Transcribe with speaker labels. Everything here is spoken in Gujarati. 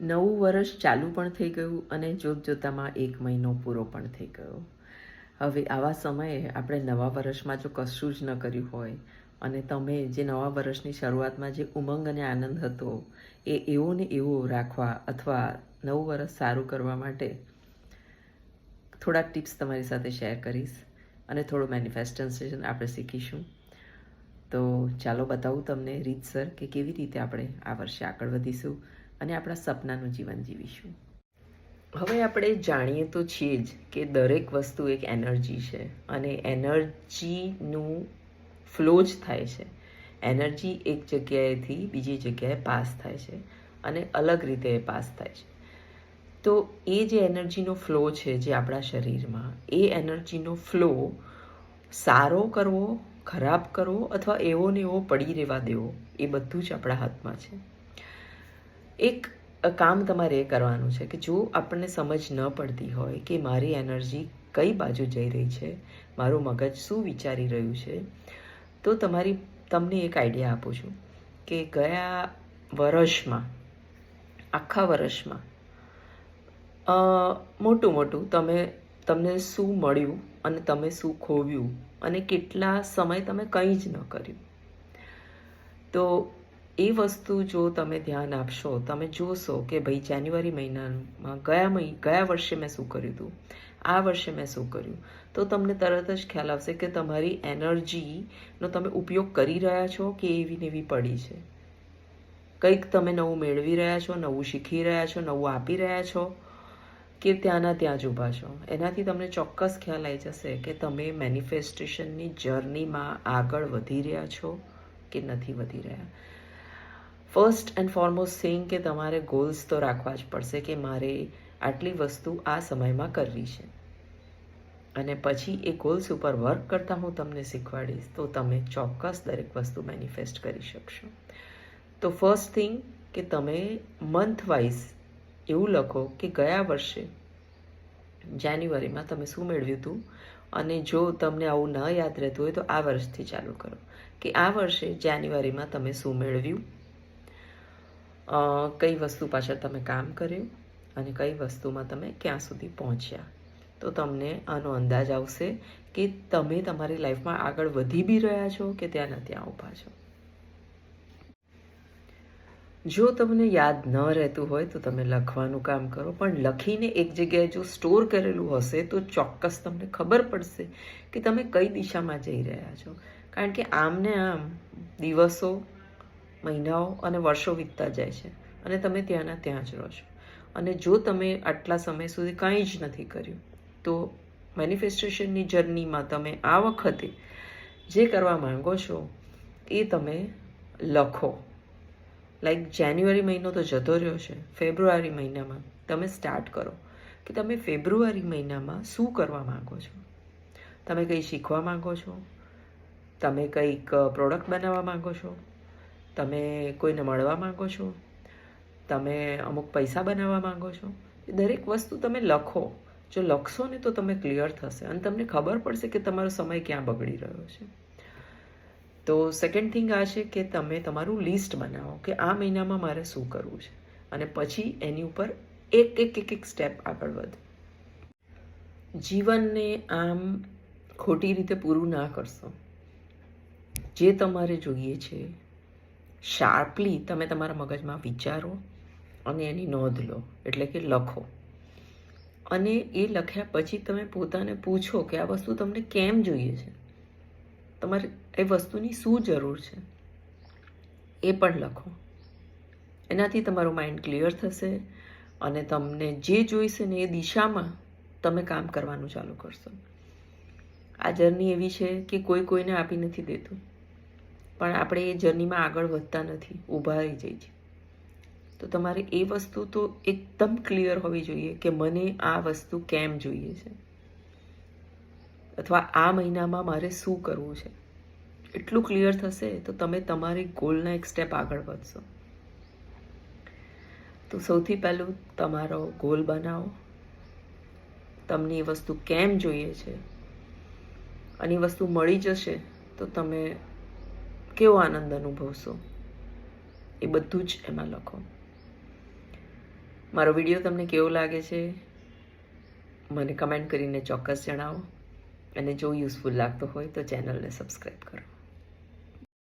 Speaker 1: નવું વર્ષ ચાલુ પણ થઈ ગયું અને જોત જોતામાં એક મહિનો પૂરો પણ થઈ ગયો. હવે આવા સમયે આપણે નવા વર્ષમાં જો કશું જ ન કર્યું હોય અને તમે જે નવા વર્ષની શરૂઆતમાં જે ઉમંગ અને આનંદ હતો એ એવો ને એવો રાખવા અથવા નવું વર્ષ સારું કરવા માટે થોડાક ટિપ્સ તમારી સાથે શેર કરીશ અને થોડું મેનિફેસ્ટેશન આપણે શીખીશું. તો ચાલો બતાવું તમને રીતસર કે કેવી રીતે આપણે આ વર્ષે આગળ વધીશું. અને આપણા સપનાનું જીવન જીવીશું. હવે આપણે જાણીએ તો છીએ જ કે દરેક વસ્તુ એક એનર્જી છે અને એનર્જીનું ફ્લો જ થાય છે. એનર્જી એક જગ્યાએથી બીજી જગ્યાએ પાસ થાય છે અને અલગ રીતે પાસ થાય છે. તો એ જે એનર્જીનો ફ્લો છે જે આપણા શરીરમાં, એ એનર્જીનો ફ્લો સારો કરવો, ખરાબ કરવો અથવા એવો ને એવો પડી રહેવા દેવો એ બધું જ આપણા હાથમાં છે. એક કામ તમારે એ કરવાનું છે કે જો આપણને સમજ ન પડતી હોય કે મારી એનર્જી કઈ બાજુ જઈ રહી છે, મારું મગજ શું વિચારી રહ્યું છે, તો તમારી, તમને એક આઈડિયા આપું છું કે ગયા વર્ષમાં આખા વર્ષમાં મોટું મોટું તમે, તમને શું મળ્યું અને તમે શું ખોવ્યું અને કેટલા સમય તમે કંઈ જ ન કર્યું. તો એ વસ્તુ જો તમે ધ્યાન આપશો, તમે જોશો કે ભાઈ જાન્યુઆરી મહિનામાં ગયા મહિ, ગયા વર્ષે મેં શું કર્યું હતું? આ વર્ષે મેં શું કર્યું? તો તમને તરત જ ખ્યાલ આવશે કે તમારી એનર્જીનો તમે ઉપયોગ કરી રહ્યા છો કે એવી ને એવી પડી છે? કંઈક તમે નવું મેળવી રહ્યા છો, નવું શીખી રહ્યા છો, નવું આપી રહ્યા છો કે ત્યાંના ત્યાં જ ઊભા છો? એનાથી તમને ચોક્કસ ખ્યાલ આવી જશે કે તમે મેનિફેસ્ટેશનની જર્નીમાં આગળ વધી રહ્યા છો કે નથી વધી રહ્યા? ફર્સ્ટ એન્ડ ફોરમોસ્ટ થિંગ કે તમારે ગોલ્સ તો રાખવા જ પડશે કે મારે આટલી વસ્તુ આ સમયમાં કરવી છે. અને પછી એ ગોલ્સ ઉપર વર્ક કરતાં હું તમને શીખવાડીશ, તો તમે ચોક્કસ દરેક વસ્તુ મેનિફેસ્ટ કરી શકશો. તો ફર્સ્ટ થિંગ કે તમે મંથ વાઇઝ એવું લખો કે ગયા વર્ષે જાન્યુઆરીમાં તમે શું મેળવ્યું હતું? અને જો તમને આવું ન યાદ રહેતું હોય તો આ વર્ષથી ચાલુ કરો. કે આ વર્ષે જાન્યુઆરીમાં તમે શું મેળવ્યું? કઈ વસ્તુ પાછળ તમે કામ કર્યું અને કઈ વસ્તુમાં તમે ક્યાં સુધી પહોંચ્યા? તો તમને આનો અંદાજ આવશે કે તમે તમારી લાઈફમાં આગળ વધી બી રહ્યા છો કે ત્યાંના ત્યાં ઊભા છો? જો તમને યાદ ન રહેતું હોય તો તમે લખવાનું કામ કરો, પણ લખીને એક જગ્યાએ જો સ્ટોર કરેલું હશે તો ચોક્કસ તમને ખબર પડશે કે તમે કઈ દિશામાં જઈ રહ્યા છો. કારણ કે આમ ને આમ દિવસો મહિનાઓ અને વર્ષો વીતતા જાય છે અને તમે ત્યાંના ત્યાં જ રહો છો. અને જો તમે આટલા સમય સુધી કંઈ જ નથી કર્યું, તો મેનિફેસ્ટેશનની જર્નીમાં તમે આ વખતે જે કરવા માંગો છો, એ તમે લખો. લાઈક જાન્યુઆરી મહિનો તો જતો રહ્યો છે ફેબ્રુઆરી મહિનામાં તમે સ્ટાર્ટ કરો કે તમે ફેબ્રુઆરી મહિનામાં શું કરવા માગો છો? તમે કંઈ શીખવા માંગો છો? તમે કંઈક પ્રોડક્ટ બનાવવા માંગો છો? તમે કોઈને મળવા માંગો છો? તમે અમુક પૈસા બનાવવા માંગો છો? દરેક વસ્તુ તમે લખો. જો લખશો ને તો તમે ક્લિયર થશે. અને તમને ખબર પડશે કે તમારો સમય ક્યાં બગડી રહ્યો છે. તો સેકન્ડ થિંગ આ છે કે તમે તમારું લિસ્ટ બનાવો કે આ મહિનામાં મારે શું કરવું છે. અને પછી એની ઉપર એક એક એક એક સ્ટેપ આગળ વધ. જીવનને આમ ખોટી રીતે પૂરું ના કરશો. જે તમારે જોઈએ છે શાર્પલી તમે તમારા મગજમાં વિચારો અને એની નોંધ લો, એટલે કે લખો. અને એ લખ્યા પછી તમે પોતાને પૂછો કે આ વસ્તુ તમને કેમ જોઈએ છે? તમારે એ વસ્તુની શું જરૂર છે? એ પણ લખો. એનાથી તમારું માઇન્ડ ક્લિયર થશે અને તમને જે જોઈશે ને એ દિશામાં તમે કામ કરવાનું ચાલુ કરશો. આ જર્ની એવી છે કે કોઈ કોઈને આપી નથી દેતું. પણ આપણે એ જર્નીમાં આગળ વધતા નથી, ઊભા રહી જઈએ છીએ. તો તમારે એ વસ્તુ તો એકદમ ક્લિયર હોવી જોઈએ કે મને આ વસ્તુ કેમ જોઈએ છે. અથવા આ મહિનામાં મારે શું કરવું છે. એટલું ક્લિયર થશે તો તમે તમારી ગોલના એક સ્ટેપ આગળ વધશો. તો સૌથી પહેલું તમારો ગોલ બનાવો. તમને એ વસ્તુ કેમ જોઈએ છે? અને એ વસ્તુ મળી જશે તો તમે કેવો આનંદ અનુભવશો? એ બધું જ એમાં લખો. મારો વીડિયો તમને કેવો લાગે છે? મને કમેન્ટ કરીને ચોક્કસ જણાવો. અને જો યુઝફુલ લાગતો હોય તો ચેનલને સબસ્ક્રાઈબ કરો.